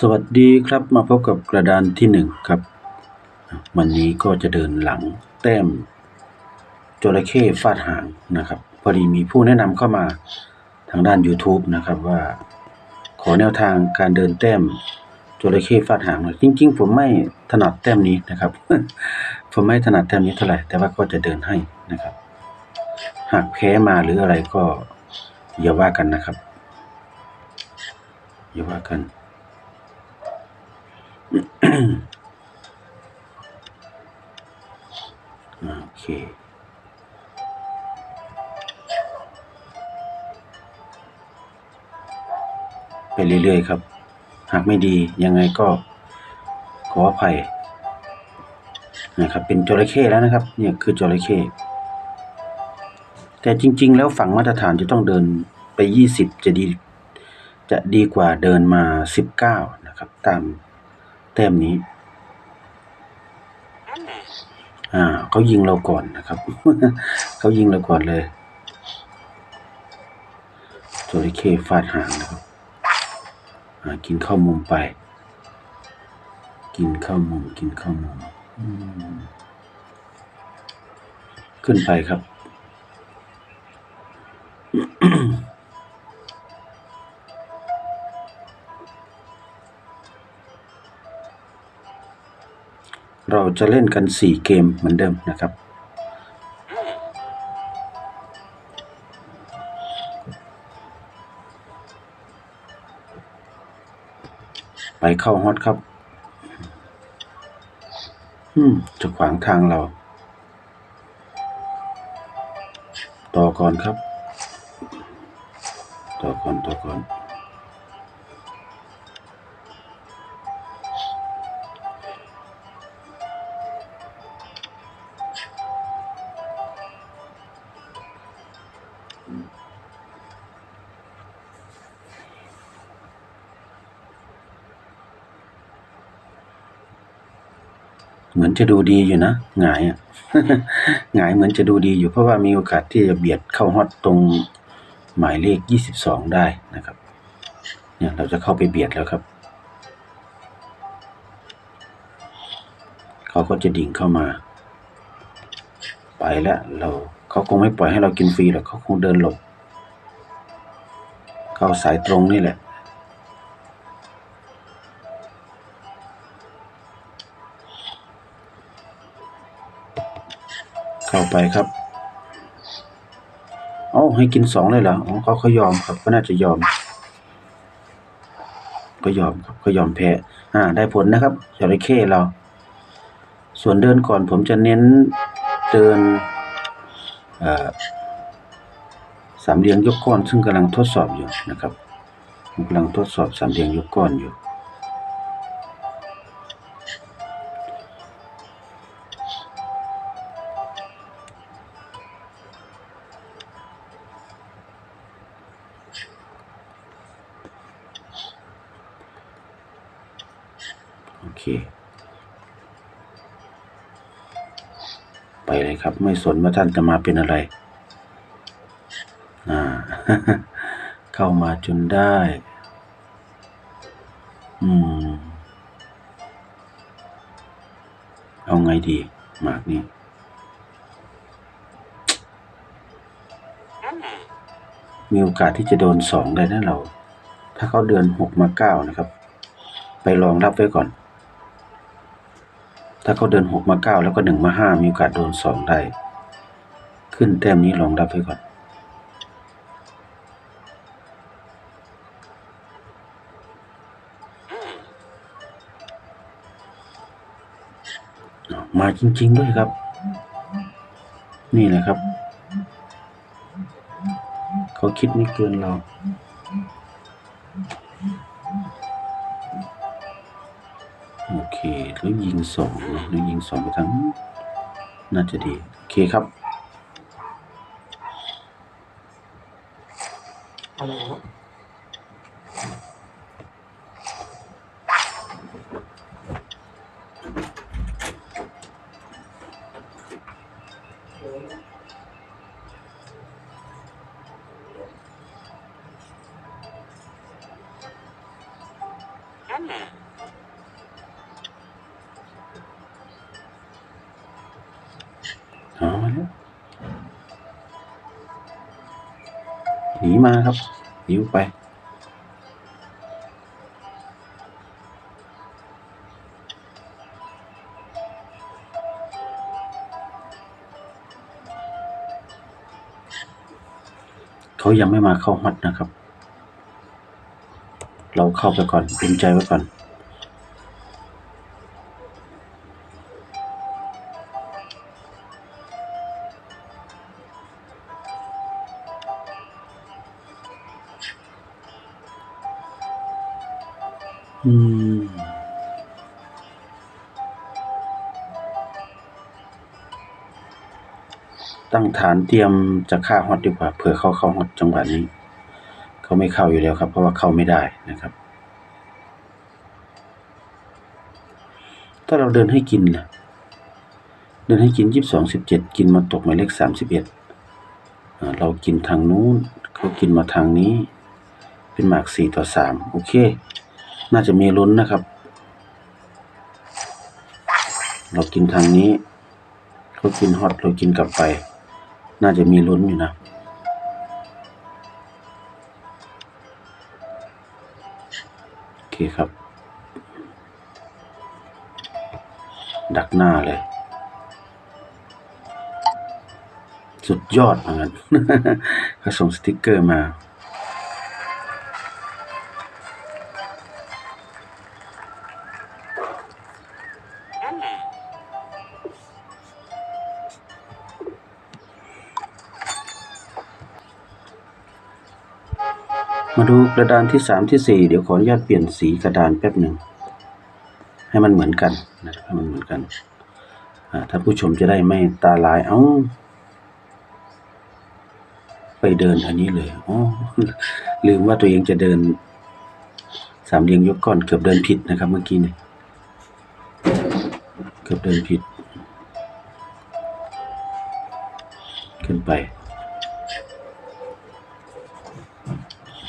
สวัสดีครับมาพบกับกระดานที่หนึ่งครับ วันนี้ก็จะเดินหลังแต้มจระเข้ฟาดหางนะครับ พอดีมีผู้แนะนำเข้ามาทางด้าน YouTube นะครับว่า ขอแนวทางการเดินแต้มจระเข้ฟาดหางหน่อยจริง ๆ ผมไม่ถนัดแต้มนี้นะครับ ผมไม่ถนัดแต้มนี้เท่าไหร่แต่ว่าก็จะเดินให้นะครับ หากแพ้มาหรืออะไรก็อย่าว่ากันนะครับอย่าว่ากัน โอเคไปเรื่อยๆครับ หากไม่ดียังไงก็ขออภัยนะครับ เป็นจระเข้แล้วนะครับ เนี่ยคือจระเข้แต่จริง ๆ แล้วฝั่งมาตรฐานจะต้องเดินไปยี่สิบจะดี จะดีกว่าเดินมาสิบเก้านะครับ ตาม แต้มนี้ อ่าเขายิงเราก่อนนะครับ เขายิงเราก่อนเลยจระเข้ฟาดหางนะครับอ่ากินข้าวมุมไป กินข้าวมุม กินข้าวมุม ขึ้นไปครับ เราจะเล่นกันสี่เกมเหมือนเดิมนะครับ ไปเข้าฮอตครับ อืม จะขวางทางเรา ต่อก่อนครับ ต่อก่อน ต่อก่อน เหมือนจะดูดีอยู่นะหงายอะหงายเหมือนจะดูดีอยู่เพราะว่ามีโอกาสที่จะเบียดเข้าฮอตตรงหมายเลขยี่สิบสองได้นะครับ เนี่ยเราจะเข้าไปเบียดแล้วครับ เขาก็จะดิ่งเข้ามา ไปแล้วเราเขาคงไม่ปล่อยให้เรากินฟรีหรอกเขาคงเดินหลบ เข้าสายตรงนี่แหละ ไปครับเอ้าให้กินสองเลยเหรออ๋อเขาเขายอมครับ ก็น่าจะยอม ก็ยอมครับก็ยอมแพ้อ่า ได้ผลนะครับจระเข้เรา ส่วนเดินก่อนผมจะเน้นเดินเอ่อสามเหลี่ยงยกก้อน ซึ่งกำลังทดสอบอยู่นะครับกำลังทดสอบสามเหลี่ยงยกก้อนอยู่ โอเค ไปเลยครับ ไม่สนว่าท่านจะมาเป็นอะไรอ่าเข้ามาจนได้ อืม เอาไงดี หมากนี้มีโอกาสที่จะโดนสองได้นะเรา ถ้าเขาเดินหกมาเก้านะครับ ไปลองรับไว้ก่อน ถ้าเขาเดินหกมาเก้าแล้วก็หนึ่งมาห้ามีโอกาสโดนสองได้ ขึ้นแต้มนี้ลองรับไว้ก่อน มาจริง ๆ ด้วยครับ นี่แหละครับ เขาคิดไม่เกินเรา เคแล้วยิงสองหรือยิงสองไปทั้ง น่าจะดี โอเคครับอะไรวะ อามาแล้วหนีมาครับหนีไปเขายังไม่มาเข้าฮอตนะครับ เราเข้าไปก่อนเตรียมใจไว้ก่อน ฐานเตรียมจะฆ่าฮอตดีกว่าเผื่อเขาเข้าฮอตจังหวะนี้ เขาไม่เข้าอยู่แล้วครับ เพราะว่าเข้าไม่ได้นะครับ ถ้าเราเดินให้กินล่ะเดินให้กินยี่สิบสองสิบเจ็ดกินมาตกหมายเลขสามสิบเอ็ดเรากินทางนู้นเขากินมาทางนี้ เป็นหมากสี่ต่อสามโอเค น่าจะมีลุ้นนะครับ เรากินทางนี้เขากินฮอตเรากินกลับไป น่าจะมีลุ้นอยู่นะ โอเคครับ ดักหน้าเลย สุดยอดเหมือนกันเขาส่งสติกเกอร์มา มาดูกระดานที่สามที่สี่เดี๋ยวขออนุญาตเปลี่ยนสีกระดานแป๊บหนึ่งให้มันเหมือนกันนะให้มันเหมือนกันอ่าถ้าผู้ชมจะได้ไม่ตาลาย เอ้า ไปเดินอันนี้เลยอ๋อลืมว่าตัวเองจะเดิน สามเหลี่ยมยกก้อนเกือบเดินผิดนะครับ เมื่อกี้เนี่ยเกือบเดินผิด ขึ้นไป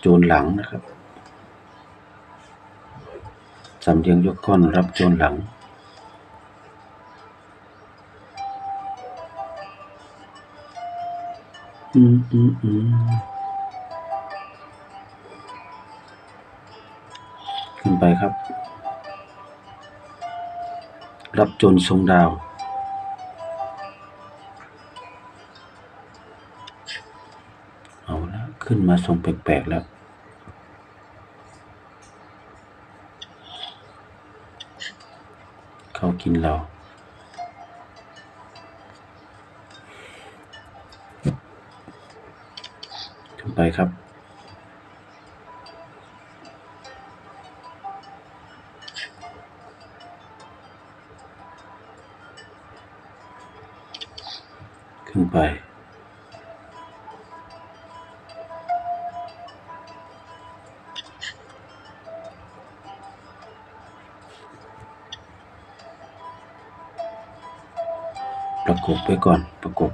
โจรหลังนะครับสำเรียงยกก้อนรับโจรหลัง อืมอืมอืมขึ้นไปครับ รับโจรทรงดาว ขึ้นมาทรงแปลกๆแล้ว เขากินเราขึ้นไปครับขึ้นไป ประกบไปก่อนประกบ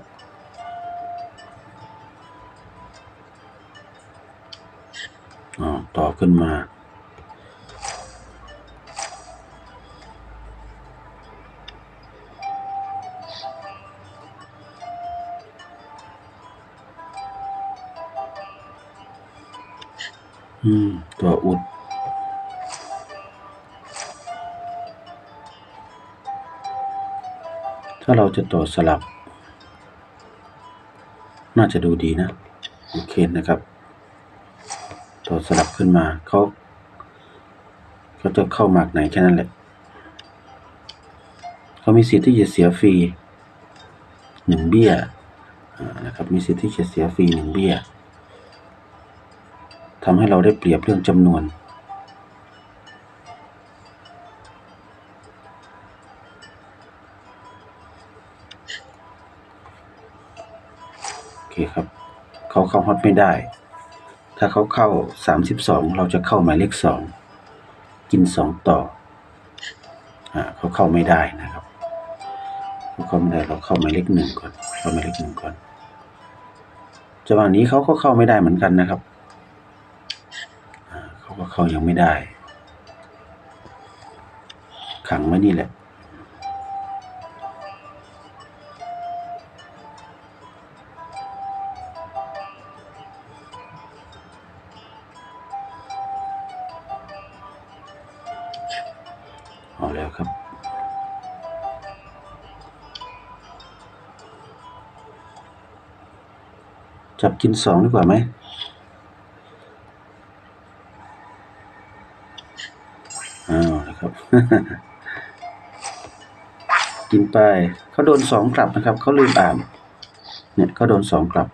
อ๋อต่อขึ้นมา อืม ตัวอุดาเราจะต่อสลับ น่าจะดูดีนะ โอเคนะครับ ต่อสลับขึ้นมาเขาเขาจะเข้าหมากไหนแค่นั้นแหละเขามีสิทธิ์ที่จะเสียฟรีหนึ่งเบี้ยนะครับมีสิทธิ์ที่จะเสียฟรีหนึ่งเบี้ยทำให้เราได้เปรียบเรื่องจำนวน เขาเข้าฮอตไม่ได้ ถ้าเขาเข้าสามสิบสองเราจะเข้าหมายเลขสองกินสองต่ออเขาเข้าไม่ได้นะครับเขาเข้าไม่ได้เราเข้าหมายเลขหนึ่งก่อนเข้าหมายเลขหนึ่งก่อนจังหวะนี้เขาก็เข้าไม่ได้เหมือนกันนะครับเขาก็เข้ายังไม่ได้ ขังไว้นี่แหละ แล้วครับ จับกินสองดีกว่าไหมอ้าวนะครับ กินไปเขาโดนสองกลับนะครับ เขาลืมอ่าน เนี่ยเขาโดนสองกลับ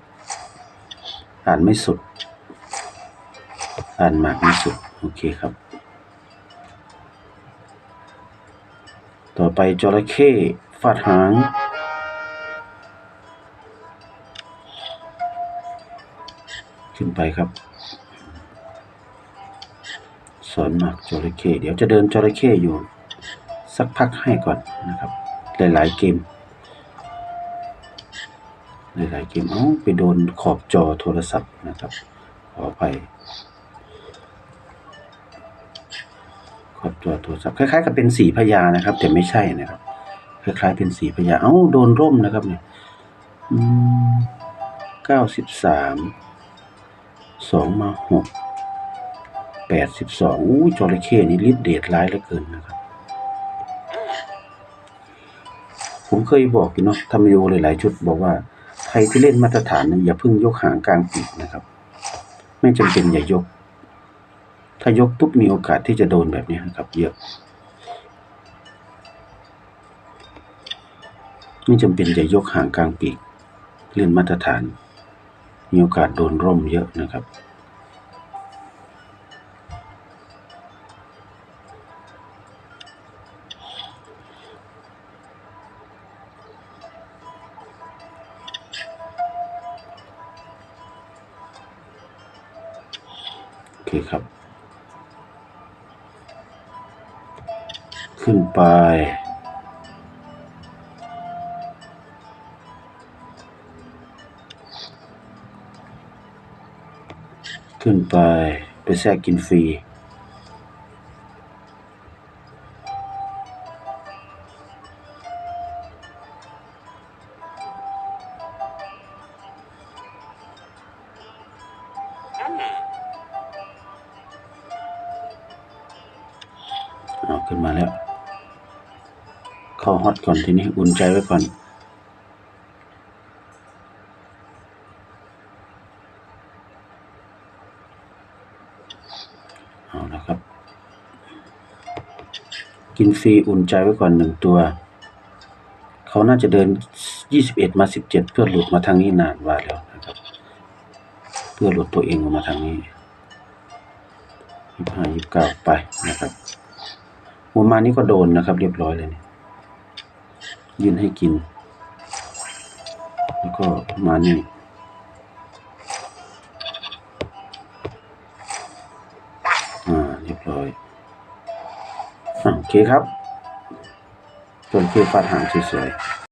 อ่านไม่สุด อ่านมากไม่สุด โอเคครับ ต่อไปจระเข้ฟาดหาง ขึ้นไปครับ สอนหมากจระเข้เดี๋ยวจะเดินจระเข้อยู่ สักพักให้ก่อนนะครับ หลายๆเกม หลายๆเกม เอ้า ไปโดนขอบจอโทรศัพท์นะครับ ขออภั ยขอบจอโทรศัพท์คล้ายๆกับเป็นสีพญานะครับ แต่ไม่ใช่นะครับ คล้ายๆเป็นสีพญาเอ้าโดนร่มนะครับเนี่ยอืมเก้าสิบสามสองมาหกแปดสิบสองอู้จระเข้นี่ฤทธิ์เดชร้ายเหลือเกินนะครับ ผมเคยบอกอยู่เนาะทำวิดีโอหลายๆชุดบอกว่าใครที่เล่นมาตรฐานเนี่ยอย่าเพิ่งยกหางกลางปีกนะครับ ไม่จำเป็นอย่ายก ถ้ายกปุ๊บมีโอกาสที่จะโดนแบบนี้ครับเยอะไม่จำเป็นจะยกห่างกลางปีกเลื่อนมาตรฐาน มีโอกาสโดนร่มเยอะนะครับ ขึ้นไปไปแทรกกินฟรี เอาขึ้นมาแล้ว เข้าฮอตก่อนทีนี้ อุ่นใจไว้ก่อน เอาละครับ กินฟรีอุ่นใจไว้ก่อนหนึ่งตัว เขาน่าจะเดิน 21 มา 17 เพื่อหลุดมาทางนี้นานว่าแล้วนะครับ เพื่อหลุดตัวเองออกมาทางนี้25 29 ไปนะครับประมานี้ก็โดนนะครับ เรียบร้อยเลยเนี่ยยื่นให้กิน แล้วก็มานี่ เคครับส่วนคือฟาดหางสวยๆ